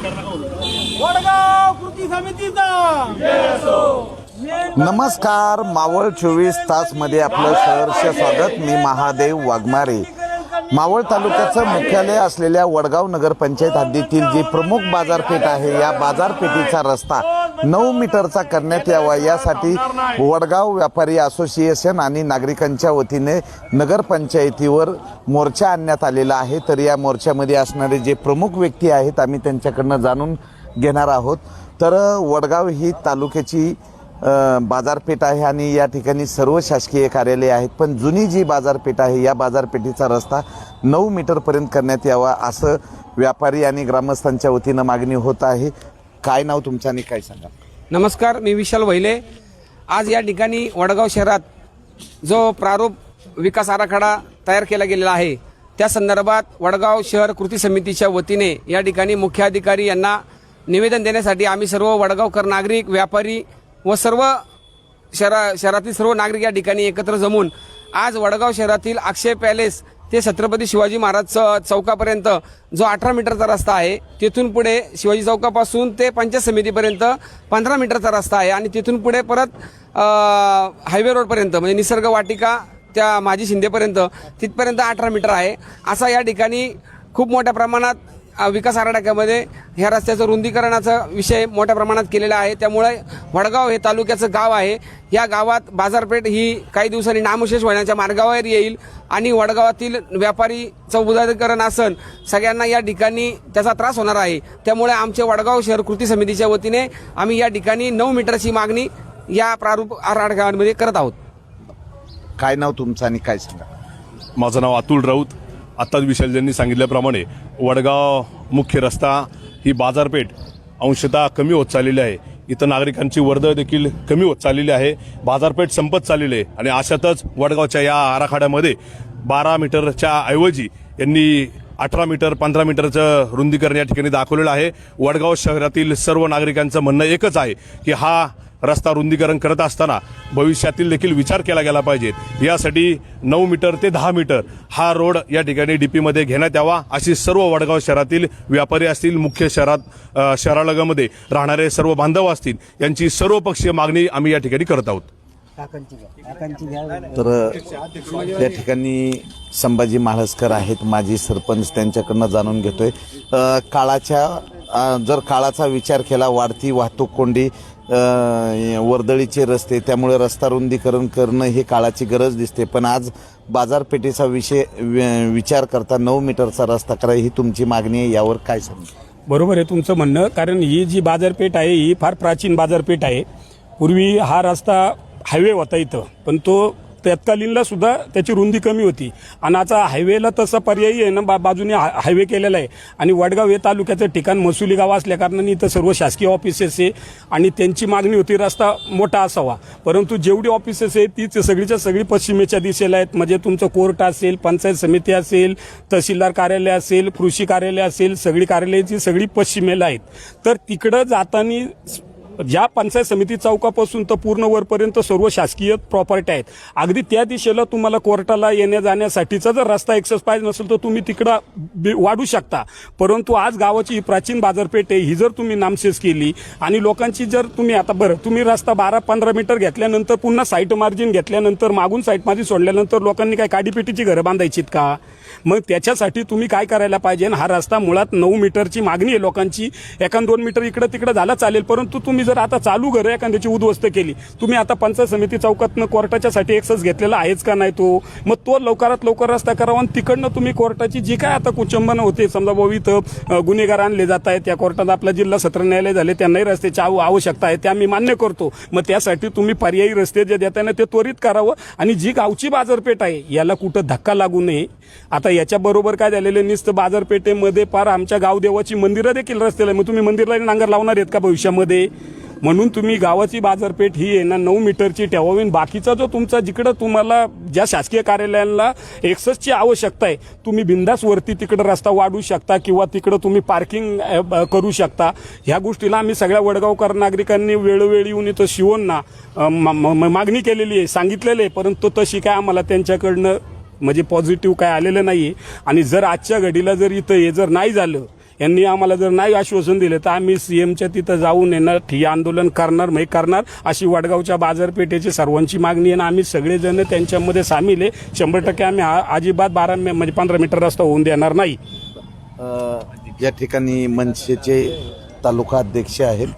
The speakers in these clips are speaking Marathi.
वडगाव कृती समितीचा. नमस्कार मावळ चोवीस तासमध्ये आपलं सहर्ष स्वागत. मी महादेव वाघमारे. मावळ तालुक्याचं मुख्यालय असलेल्या वडगाव नगरपंचायत हद्दीतील जी प्रमुख बाजारपेठ आहे या बाजारपेठेचा रस्ता नऊ मीटरचा करण्यात यावा. यासाठी वडगाव व्यापारी असोसिएशन आणि नागरिकांच्या वतीने नगरपंचायतीवर मोर्चा आणण्यात आलेला आहे. तर या मोर्चामध्ये असणारे जे प्रमुख व्यक्ती आहेत आम्ही त्यांच्याकडनं जाणून घेणार आहोत. तर वडगाव ही तालुक्याची बाजारपेठ आहे आणि या ठिकाणी सर्व शासकीय कार्यालय आहेत. पण जुनी जी बाजारपेठ आहे या बाजारपेठेचा रस्ता नऊ मीटरपर्यंत करण्यात यावा असं व्यापारी आणि ग्रामस्थांच्या वतीनं मागणी होत आहे. काय नाव तुमचं आणि काय सांगा? नमस्कार मी विशाल वहिले. आज या ठिकाणी वडगाव शहरात जो प्रारूप विकास आराखडा तयार केला गेलेला आहे त्या संदर्भात वडगाव शहर कृती समितीच्या वतीने या ठिकाणी मुख्याधिकारी यांना निवेदन देण्यासाठी आम्ही सर्व वडगावकर नागरिक व्यापारी व सर्व शहरा शहरातील सर्व नागरिक या ठिकाणी एकत्र जमून आज वडगाव शहरातील अक्षय पॅलेस ते छत्रपती शिवाजी महाराज च- चौकापर्यंत जो अठरा मीटरचा रस्ता आहे तिथून पुढे शिवाजी चौकापासून ते पंचायत समितीपर्यंत पंधरा मीटरचा रस्ता आहे आणि तिथून पुढे परत हायवे रोडपर्यंत म्हणजे निसर्ग वाटिका त्या माजी शिंदेपर्यंत तिथपर्यंत अठरा मीटर आहे. असा या ठिकाणी खूप मोठ्या प्रमाणात विकास आराखड्यामध्ये ह्या रस्त्याचं रुंदीकरणाचा विषय मोठ्या प्रमाणात केलेला आहे. त्यामुळे वडगाव हे तालुक्याचं गाव आहे. या गावात बाजारपेठ ही काही दिवसांनी नामशेष होण्याच्या मार्गावर येईल आणि वडगावातील व्यापारी उदारीकरण असन सगळ्यांना या ठिकाणी त्याचा त्रास होणार आहे. त्यामुळे आमचे वडगाव शहर कृती समितीच्या वतीने आम्ही या ठिकाणी नऊ मीटरची मागणी या प्रारूप आराखड्यामध्ये करत आहोत. काय नाव तुमचं आणि काय सांगा? माझं नाव अतुल राऊत. आत्ताच विशालजींनी सांगितल्याप्रमाणे वडगाव मुख्य रस्ता ही बाजारपेठ अंशतः कमी होत चाललेली आहे. इथं नागरिकांची वर्दळ देखील कमी होत चाललेली आहे. बाजारपेठ संपत चाललेली आहे आणि अशातच वडगावच्या या आराखड्यामध्ये बारा मीटरच्या ऐवजी यांनी अठरा मीटर पंधरा मीटरचं रुंदीकरण या ठिकाणी दाखवलेलं आहे. वडगाव शहरातील सर्व नागरिकांचं म्हणणं एकच आहे की हा रस्ता रुंदीकरण करत असताना भविष्यातील देखील विचार केला गेला पाहिजे. यासाठी नऊ मीटर ते दहा मीटर हा रोड या ठिकाणी डीपीमध्ये घेण्यात यावा अशी सर्व वडगाव शहरातील व्यापारी असतील मुख्य शहरात शहरालगामध्ये राहणारे सर्व बांधव असतील यांची सर्वपक्षीय मागणी आम्ही या ठिकाणी करत आहोत. तर या ठिकाणी संभाजी महाळसकर आहेत माजी सरपंच त्यांच्याकडनं जाणून घेतोय. काळाच्या जर काळाचा विचार केला वाढती वाहतूक कोंडी वर्दळीचे रस्ते त्यामुळे रस्ता रुंदीकरण करणं ही काळाची गरज दिसते. पण आज बाजारपेठेचा विषय वि- विचार करता नऊ मीटरचा रस्ता करा ही तुमची मागणी आहे यावर काय सांगा? बरोबर आहे तुमचं म्हणणं कारण ही जी बाजारपेठ आहे ही फार प्राचीन बाजारपेठ आहे. पूर्वी हा रस्ता हायवे होता इथं पण तो तत्कालीनला सुद्धा त्याची रुंदी कमी होती. आणि आता हायवेला तसा पर्यायी आहे ना बा बाजूने हा- हायवे केलेला आहे. आणि वडगाव हे तालुक्याचं ठिकाण महसुली गाव असल्याकारणाने इथं सर्व शासकीय ऑफिसेस आहे. आणि त्यांची मागणी होती रस्ता मोठा असावा. परंतु जेवढी ऑफिसेस आहे तीच सगळीच्या सगळी पश्चिमेच्या दिशेला आहेत. म्हणजे तुमचं कोर्ट असेल पंचायत समिती असेल तहसीलदार कार्यालय असेल कृषी कार्यालय असेल सगळी कार्यालयाची सगळी पश्चिमेला आहेत. तर तिकडं जाताना ज्या पंचायत समिती चौकापासून तर पूर्ण वरपर्यंत सर्व शासकीय प्रॉपर्टी आहेत. अगदी त्या दिशेला तुम्हाला कोर्टाला येण्या जाण्यासाठीचा जर रस्ता एक्सेस पाहिजे नसेल तर तुम्ही तिकडं बी- वाढू शकता. परंतु आज गावाची ही प्राचीन बाजारपेठ आहे ही जर तुम्ही नामशेष केली आणि लोकांची जर तुम्ही आता बरं तुम्ही रस्ता बारा पंधरा मीटर घेतल्यानंतर पुन्हा साईट मार्जिन घेतल्यानंतर मागून साईट मार्जिन सोडल्यानंतर लोकांनी काय काडीपेटीची घरं बांधायचीत का? मग त्याच्यासाठी तुम्ही काय करायला पाहिजे? हा रस्ता मुळात नऊ मीटरची मागणी आहे लोकांची. एका दोन मीटर इकडं तिकडं झाला चालेल परंतु तुम्ही जर आता चालू घरं एखाद्याची उद्ध्वस्त केली तुम्ही आता पंचायत समिती चौकातनं कोर्टाच्यासाठी एक्सेस घेतलेला आहेच का नाही तो? मग तो लवकरात लवकर रस्ता करावा आणि तिकडनं तुम्ही कोर्टाची जी काय आता कुचंबनं होते समजा भाऊ इथं गुन्हेगार आणले जात आहेत त्या कोर्टात आपला जिल्हा सत्र न्यायालय झाले त्यांनाही रस्त्याची आवश्यकता आहे त्या आम्ही मान्य करतो. मग त्यासाठी तुम्ही पर्यायी रस्ते जे देताय ना ते त्वरित करावं आणि जी गावची बाजारपेठ आहे याला कुठं धक्का लागू नये. आता याच्याबरोबर काय झालेलं निस्त बाजारपेठेमध्ये पार आमच्या गावदेवाची मंदिरं देखील रस्त्याला मग तुम्ही मंदिरला नांगर लावणार आहेत का भविष्यामध्ये? म्हणून तुम्ही गावाची बाजारपेठ ही आहे ना नऊ मीटरची ठेवावी बाकीचा जो तुमचा जिकडं तुम्हाला ज्या शासकीय कार्यालयांना एक्सेसची आवश्यकता आहे तुम्ही बिंदासवरती तिकडं रस्ता वाढू शकता किंवा तिकडं तुम्ही पार्किंग करू शकता. ह्या गोष्टीला आम्ही सगळ्या वडगावकर नागरिकांनी वेळोवेळी येऊन इथं शिवून मागणी केलेली आहे सांगितलेली आहे परंतु तशी काय आम्हाला त्यांच्याकडनं म्हणजे पॉझिटिव्ह काय आलेलं नाही आणि जर आजच्या घडीला जर इथं हे जर नाही झालं यांनी आम्हाला जर नाही आश्वासन दिलं तर आम्ही सीएमच्या तिथं जाऊन येणार ठिय्या आंदोलन करणार नाही करणार. अशी वडगावच्या बाजारपेठेची सर्वांची मागणी आहे आणि आम्ही सगळेजण त्यांच्यामध्ये सामील आहे. शंभर टक्के आम्ही अजिबात बारा मे- म्हणजे पंधरा मीटर रस्ता होऊन देणार नाही. या ठिकाणी मनसेचे तालुका अध्यक्ष आहेत.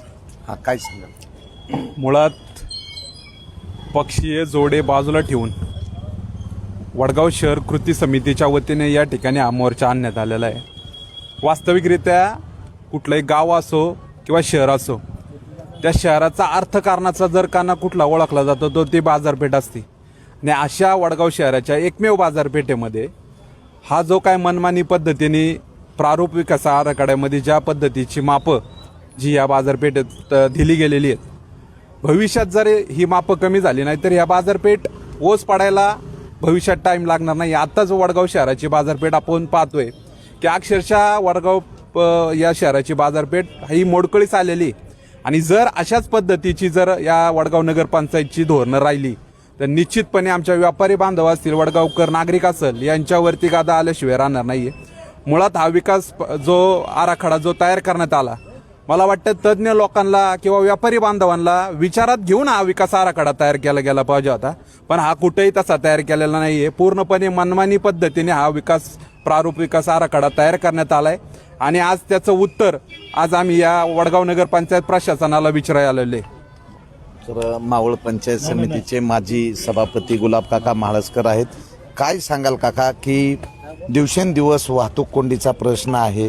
हा काय सांगाल? मुळात पक्षीय जोडे बाजूला ठेवून वडगाव शहर कृती समितीच्या वतीने या ठिकाणी हा मोर्चा आणण्यात आलेला आहे. वास्तविकरित्या कुठलंही गाव असो किंवा शहर असो त्या शहराचा अर्थकारणाचा जर काना कुठला ओळखला जातो तो ती बाजारपेठ असते. आणि अशा वडगाव शहराच्या एकमेव बाजारपेठेमध्ये हा जो काय मनमानी पद्धतीने प्रारूप विकास आराखड्यामध्ये ज्या पद्धतीची मापं जी या बाजारपेठेत दिली गेलेली आहेत. भविष्यात जर ही मापं कमी झाली नाही तर ह्या बाजारपेठ ओस पडायला भविष्यात टाईम लागणार नाही. आत्ताच वडगाव शहराची बाजारपेठ आपण पाहतोय. की अक्षरशः वडगाव प- या शहराची बाजारपेठ ही मोडकळीस आलेली. आणि जर अशाच पद्धतीची जर या वडगाव नगरपंचायतची धोरणं राहिली तर निश्चितपणे आमच्या व्यापारी बांधव असतील वडगावकर नागरिक असेल यांच्यावरती गादा आल्याशिवाय राहणार नाही आहे मुळात हा विकास प- जो आराखडा जो तयार करण्यात आला मला वाटतं तज्ज्ञ लोकांना किंवा व्यापारी बांधवांना विचारात घेऊन हा विकास आराखडा तयार केला गेला पाहिजे होता. पण हा कुठेही तसा तयार केलेला नाही आहे पूर्णपणे मनमानी पद्धतीने हा विकास प्रारूप विकास आराखडा तयार करण्यात आलाय. आणि आज त्याचं उत्तर आज आम्ही या वडगाव नगर पंचायत प्रशासनाला विचारायला आलेले तर मावळ पंचायत समितीचे माजी सभापती गुलाब काका महाळसकर आहेत. काय सांगाल काका की दिवसेंदिवस वाहतूक कोंडीचा प्रश्न आहे.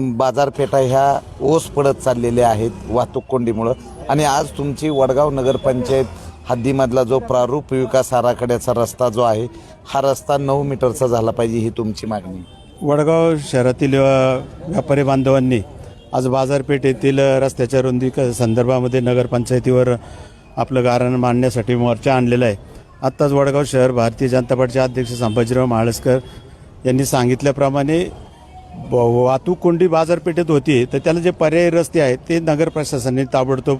बाजारपेठा ह्या ओस पडत चाललेल्या आहेत वाहतूक कोंडीमुळं. आणि आज तुमची वडगाव नगरपंचायत हद्दीमधला जो प्रारूप विकास आराखड्याचा रस्ता जो आहे हा रस्ता नऊ मीटरचा झाला पाहिजे ही तुमची मागणी. वडगाव शहरातील व्यापारी बांधवांनी आज बाजारपेठेतील रस्त्याच्या रुंदी क- संदर्भामध्ये नगरपंचायतीवर आपलं गारण मांडण्यासाठी मोर्चा आणलेला आहे. आत्ताच वडगाव शहर भारतीय जनता पार्टीचे अध्यक्ष संभाजीराव महाळसकर यांनी सांगितल्याप्रमाणे वाहतूक कोंडी बाजारपेठेत होती तर त्याला जे पर्यायी रस्ते आहेत ते नगर प्रशासनाने ताबडतोब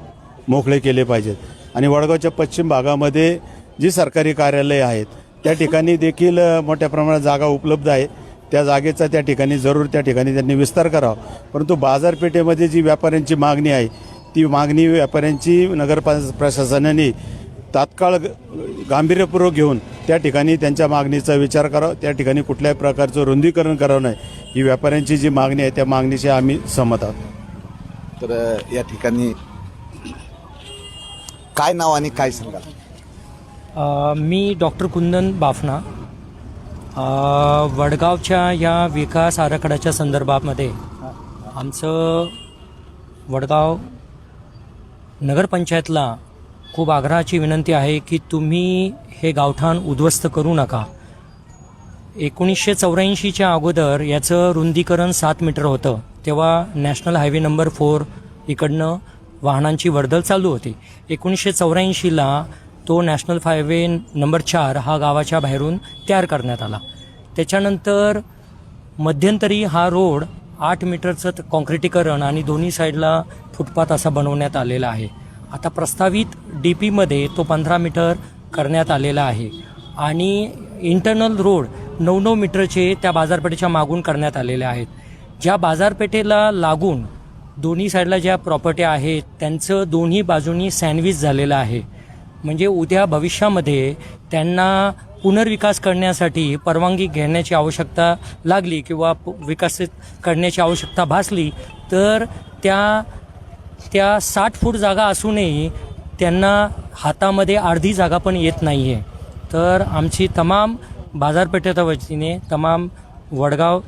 मोकळे केले पाहिजेत. आणि वडगावच्या पश्चिम भागामध्ये जी सरकारी कार्यालय आहेत त्या ठिकाणी देखील मोठ्या प्रमाणात जागा उपलब्ध आहे. त्या जागेचा त्या ठिकाणी जरूर त्या ठिकाणी त्यांनी विस्तार करावा. परंतु बाजारपेठेमध्ये जी व्यापाऱ्यांची मागणी आहे ती मागणी व्यापाऱ्यांची नगर प्रशासनाने तात्काळ ग- गांभीर्यपूर्वक घेऊन त्या ठिकाणी त्यांच्या मागणीचा विचार करावा त्या ठिकाणी कुठल्याही प्रकारचं रुंदीकरण करावं नाही ही व्यापाऱ्यांची जी मागणी आहे त्या मागणीशी आम्ही सहमत आहोत. तर या ठिकाणी काय नाव आणि काय सांगाल? अ, मी डॉक्टर कुंदन बाफना. वडगावच्या या विकास आराखड्याच्या संदर्भामध्ये आमचं वडगाव नगरपंचायतला खूप आग्रहाची विनंती आहे की तुम्ही हे गावठाण उद्ध्वस्त करू नका. एकोणीसशे चौऱ्याऐंशीच्या अगोदर याचं रुंदीकरण सात मीटर होतं. तेव्हा नॅशनल हायवे नंबर फोर इकडनं वाहनांची वर्दळ चालू होती. एकोणीसशे चौऱ्याऐंशीला तो नॅशनल हायवे नंबर चार हा गावाच्या बाहेरून तयार करण्यात आला. त्याच्यानंतर मध्यंतरी हा रोड आठ मीटरचं कॉन्क्रिटीकरण आणि दोन्ही साईडला फुटपाथ असा बनवण्यात आलेला आहे. आता प्रस्तावित डी पीमध्ये तो पंधरा मीटर करण्यात आलेला आहे. आणि इंटरनल रोड नऊ नऊ मीटरचे त्या बाजारपेठेच्या मागून करण्यात आलेले आहेत. ज्या बाजारपेठेला लागून दोन्ही साईडला ज्या प्रॉपर्टी आहेत त्यांचं दोन्ही बाजूंनी सँडविच झालेलं आहे. म्हणजे उद्या भविष्यामध्ये त्यांना पुनर्विकास करण्यासाठी परवानगी घेण्याची आवश्यकता लागली किंवा प- विकसित करण्याची आवश्यकता भासली तर त्या त्या साठ फूट जागा असूनही त्यांना हातामध्ये अर्धी जागा पण येत नाही आहे तर आमची तमाम बाजारपेठेच्या वतीने तमाम वडगाव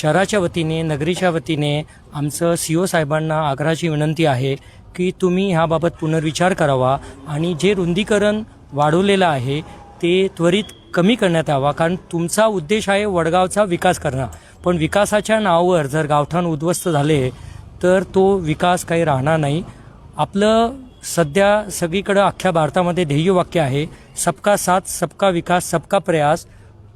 शहराच्या वतीने नगरीच्या वतीने आमचं सी ओ साहेबांना आग्रहाची विनंती आहे की तुम्ही ह्याबाबत पुनर्विचार करावा आणि जे रुंदीकरण वाढवलेलं आहे ते त्वरित कमी करण्यात यावा कारण तुमचा उद्देश आहे वडगावचा विकास करणं. पण विकासाच्या नावावर जर गावठाण उद्ध्वस्त झाले तर तो विकास काही राहणार नाही. आपलं सध्या सगळीकडं अख्ख्या भारतामध्ये ध्येयवाक्य आहे सबका साथ सबका विकास सबका प्रयास.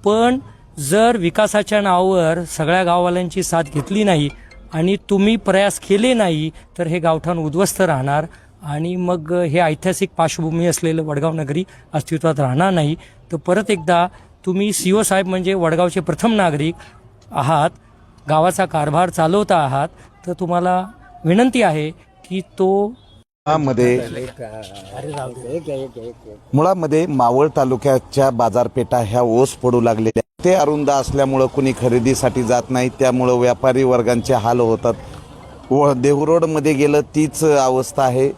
पण जर विकासाच्या नावावर सगळ्या गाववाल्यांची साथ घेतली नाही आणि तुम्ही प्रयास केले नाही तर हे गावठाण उद्ध्वस्त राहणार आणि मग हे ऐतिहासिक पार्श्वभूमी असलेलं वडगाव नगरी अस्तित्वात राहणार नाही. तर परत एकदा तुम्ही सी ओ साहेब म्हणजे वडगावचे प्रथम नागरिक आहात गावाचा कारभार चालवता आहात तर तुम्हाला विनंती आहे की तो मुळामध्ये मुळामध्ये मावळ तालुक्याच्या बाजारपेठा ह्या ओस पडू लागलेल्या ते अरुंद असल्यामुळं कुणी खरेदीसाठी जात नाही त्यामुळं व्यापारी वर्गांचे हाल होतात. व देहरोडमध्ये गेलं तीच अवस्था आहे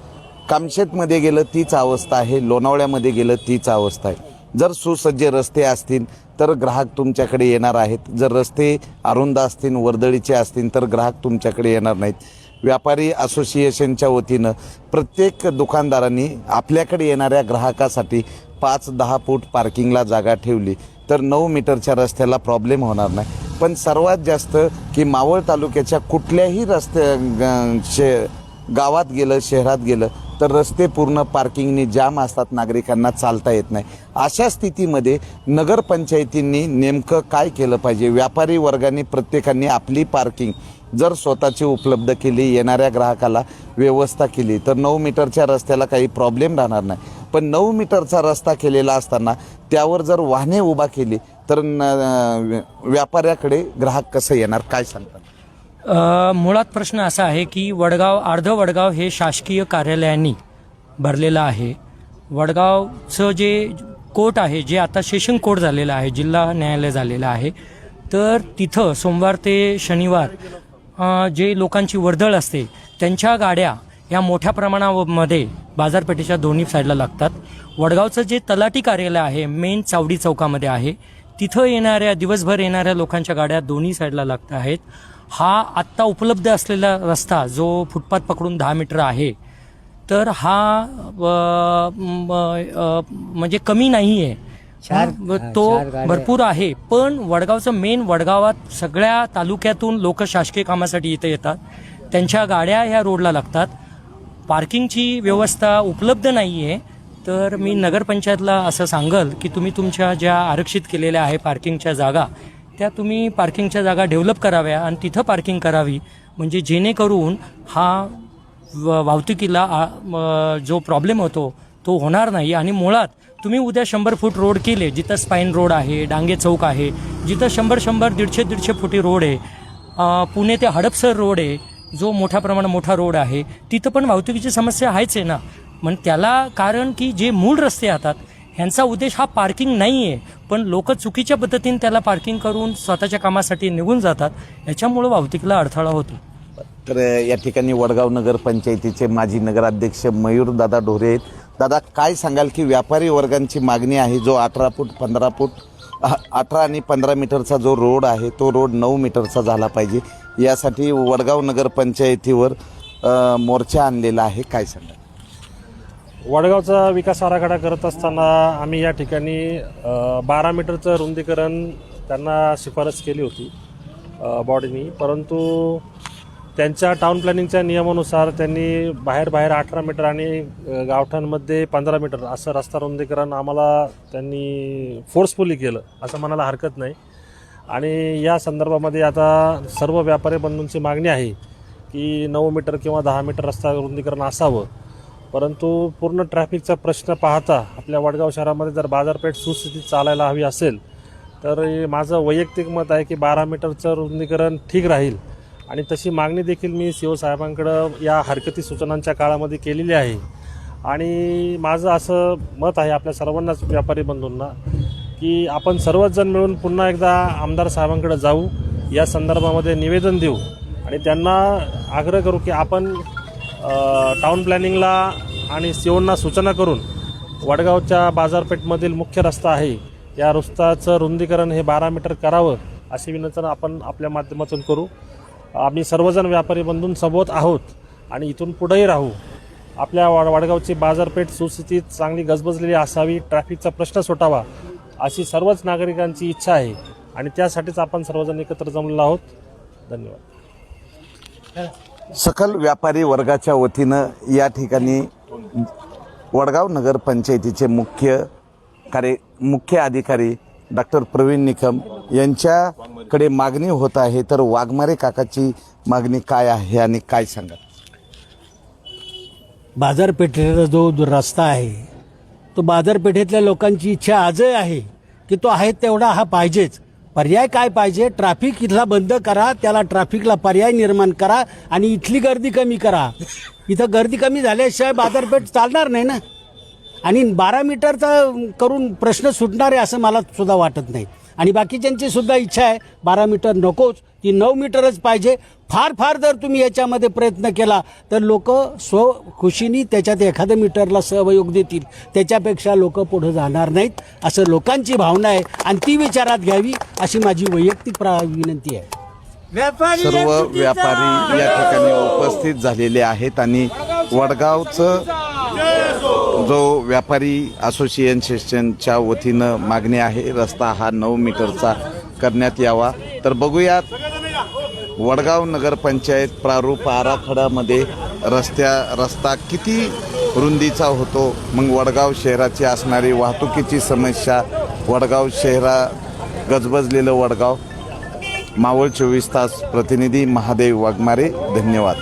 कामशेतमध्ये गेलं तीच अवस्था आहे लोणावळ्यामध्ये गेलं तीच अवस्था आहे. जर सुसज्ज रस्ते असतील तर ग्राहक तुमच्याकडे येणार आहेत. जर रस्ते अरुंद असतील वर्दळीचे असतील तर ग्राहक तुमच्याकडे येणार नाहीत. व्यापारी असोसिएशनच्या वतीनं प्रत्येक दुकानदारांनी आपल्याकडे येणाऱ्या ग्राहकासाठी पाच दहा फूट पार्किंगला जागा ठेवली. तर नऊ मीटरच्या रस्त्याला प्रॉब्लेम होणार नाही. पण सर्वात जास्त की मावळ तालुक्याच्या कुठल्याही रस्ते शे गावात गेलं शहरात गेलं तर रस्ते पूर्ण पार्किंगनी जाम असतात नागरिकांना चालता येत नाही. अशा स्थितीमध्ये नगरपंचायतींनी नेमकं काय केलं पाहिजे? व्यापारी वर्गाने प्रत्येकाने आपली पार्किंग जर स्वतःची उपलब्ध केली येणाऱ्या ग्राहकाला व्यवस्था केली तर नऊ मीटरच्या रस्त्याला काही प्रॉब्लेम राहणार नाही. पण नऊ मीटरचा रस्ता केलेला असताना त्यावर जर वाहने उभा केली तर न- व्यापाऱ्याकडे ग्राहक कसं येणार? काय सांगतात? मुळात प्रश्न असा आहे की वडगाव अर्ध वडगाव हे शासकीय कार्यालयांनी भरलेलं आहे. वडगावचं जे कोर्ट आहे जे आता सेशन कोर्ट झालेलं आहे जिल्हा न्यायालय झालेलं आहे तर तिथं सोमवार ते शनिवार जे लोकांची वर्दळ असते त्यांच्या गाड्या या मोठ्या प्रमाणामध्ये बाजारपेठेच्या दोन्ही साईडला लागतात. वडगावचं जे तलाटी कार्यालय आहे मेन चावडी चौकामध्ये आहे तिथं येणाऱ्या दिवसभर येणाऱ्या लोकांच्या गाड्या दोन्ही साईडला लागत आहेत. हा आत्ता उपलब्ध असलेला रस्ता जो फुटपाथ पकडून दहा मीटर आहे तर हा म्हणजे कमी नाही आहे तो भरपूर आहे पण वडगावचं मेन वडगावात सगळ्या तालुक्यातून लोक शासकीय कामासाठी इथे येतात. त्यांच्या गाड्या ह्या रोडला लागतात. पार्किंगची व्यवस्था उपलब्ध नाही आहे तर मी नगरपंचायतला असं सांगल की तुम्ही तुमच्या ज्या आरक्षित केलेल्या आहे पार्किंगच्या जागा त्या तुम्ही पार्किंगच्या जागा डेव्हलप कराव्या आणि तिथं पार्किंग करावी. म्हणजे जेणेकरून हा व- वाहतुकीला जो प्रॉब्लेम होतो तो होणार नाही. आणि मुळात तुम्ही उद्या शंभर फूट रोड केले जिथं स्पाईन रोड आहे डांगे चौक आहे जिथं शंभर शंभर दीडशे दीडशे फुटी रोड आहे पुणे ते हडपसर रोड आहे जो मोठ्या प्रमाणात मोठा रोड आहे तिथं पण वाहतुकीची समस्या आहेच आहे ना. मग त्याला कारण की जे मूळ रस्ते येतात ह्यांचा उद्देश हा पार्किंग नाही आहे पण लोक चुकीच्या पद्धतीने त्याला पार्किंग करून स्वतःच्या कामासाठी निघून जातात याच्यामुळं वाहतुकीला अडथळा होतो. तर या ठिकाणी वडगाव नगर पंचायतीचे माजी नगराध्यक्ष मयूर दादा ढोरे आहेत. दादा काय सांगाल की व्यापारी वर्गांची मागणी आहे जो अठरा फूट पंधरा फूट अठरा आणि पंधरा मीटरचा जो रोड आहे तो रोड नऊ मीटरचा झाला पाहिजे. यासाठी वडगाव नगर पंचायतीवर मोर्चा आणलेला आहे. काय सांगाल? वडगावचा विकास आराखडा करत असताना आम्ही या ठिकाणी बारा मीटरचं रुंदीकरण त्यांना शिफारस केली होती बॉडीनी. परंतु त्यांच्या टाउन प्लॅनिंगच्या नियमानुसार त्यांनी बाहेर बाहेर अठरा मीटर आणि गावठांमध्ये पंधरा मीटर असं रस्ता रुंदीकरण आम्हाला त्यांनी फोर्सफुली केलं असं म्हणायला हरकत नाही. आणि या संदर्भामध्ये आता सर्व व्यापारी बंधूंची मागणी आहे की नऊ मीटर किंवा दहा मीटर रस्ता रुंदीकरण असावं. परंतु पूर्ण ट्रॅफिकचा प्रश्न पाहता आपल्या वडगाव शहरामध्ये जर बाजारपेठ सुस्थितीत चालायला हवी असेल तर माझं वैयक्तिक मत आहे की बारा मीटरचं रुंदीकरण ठीक राहील. आणि तशी मागणी देखील मी सी ओ साहेबांकडं या हरकती सूचनांच्या काळामध्ये केलेली आहे. आणि माझं असं मत आहे आपल्या सर्वांनाच व्यापारी बंधूंना की आपण सर्वच जण मिळून पुन्हा एकदा आमदार साहेबांकडे जाऊ या संदर्भामध्ये निवेदन देऊ. आणि त्यांना आग्रह करू की आपण टाउन प्लॅनिंगला आणि सीओंना सूचना करून वडगावच्या बाजारपेठमधील मुख्य रस्ता आहे. या रस्त्याचं रुंदीकरण हे बारा मीटर करावं अशी विनंती आपण आपल्या माध्यमातून करू. आम्ही सर्वजण व्यापारी बंधूंसोबत आहोत आणि इथून पुढेही राहू. आपल्या वाड वडगावची बाजारपेठ सुस्थितीत चांगली गजबजलेली असावी ट्रॅफिकचा प्रश्न सुटावा अशी सर्वच नागरिकांची इच्छा आहे आणि त्यासाठीच आपण सर्वजण एकत्र जमलेलो आहोत. धन्यवाद. सकल व्यापारी वर्गाच्या वतीनं या ठिकाणी वडगाव नगर पंचायतीचे मुख्य कार्य मुख्य अधिकारी डॉक्टर प्रवीण निकम यांच्याकडे मागणी होत आहे. तर वाघमारे काकाची मागणी काय आहे आणि काय सांगा बाजारपेठेचा जो जो रस्ता आहे तो बाजारपेठेतल्या लोकांची इच्छा आजही आहे की तो आहे तेवढा हा पाहिजेच. पर्याय काय पाहिजे? ट्रॅफिक इथला बंद करा त्याला ट्रॅफिकला पर्याय निर्माण करा आणि इथली गर्दी कमी करा. इथं गर्दी कमी झाल्याशिवाय बाजारपेठ चालणार नाही ना? आणि बारा मीटरचा करून प्रश्न सुटणार आहे असं मला सुद्धा वाटत नाही. आणि बाकीच्यांची सुद्धा इच्छा आहे बारा मीटर नकोच ती नऊ मीटरच पाहिजे. फार फार जर तुम्ही याच्यामध्ये प्रयत्न केला तर लोक स्वखुशीने त्याच्यात एखाद्या मीटरला सहयोग देतील. त्याच्यापेक्षा लोक पुढे जाणार नाहीत असं लोकांची भावना आहे. आणि ती विचारात घ्यावी अशी माझी वैयक्तिक प्रा विनंती आहे. सर्व व्यापारी या ठिकाणी उपस्थित झालेले आहेत आणि वडगावचं जो व्यापारी असोसिएशनच्या वतीनं मागणी आहे रस्ता हा नऊ मीटरचा करण्यात यावा. तर बघूयात वडगाव नगरपंचायत प्रारूप आराखड्यामध्ये रस्त्या रस्ता किती रुंदीचा होतो? मग वडगाव शहराची असणारी वाहतुकीची समस्या वडगाव शहरा गजबजलेलं वडगाव. मावळ चोवीस तास प्रतिनिधी महादेव वाघमारे धन्यवाद.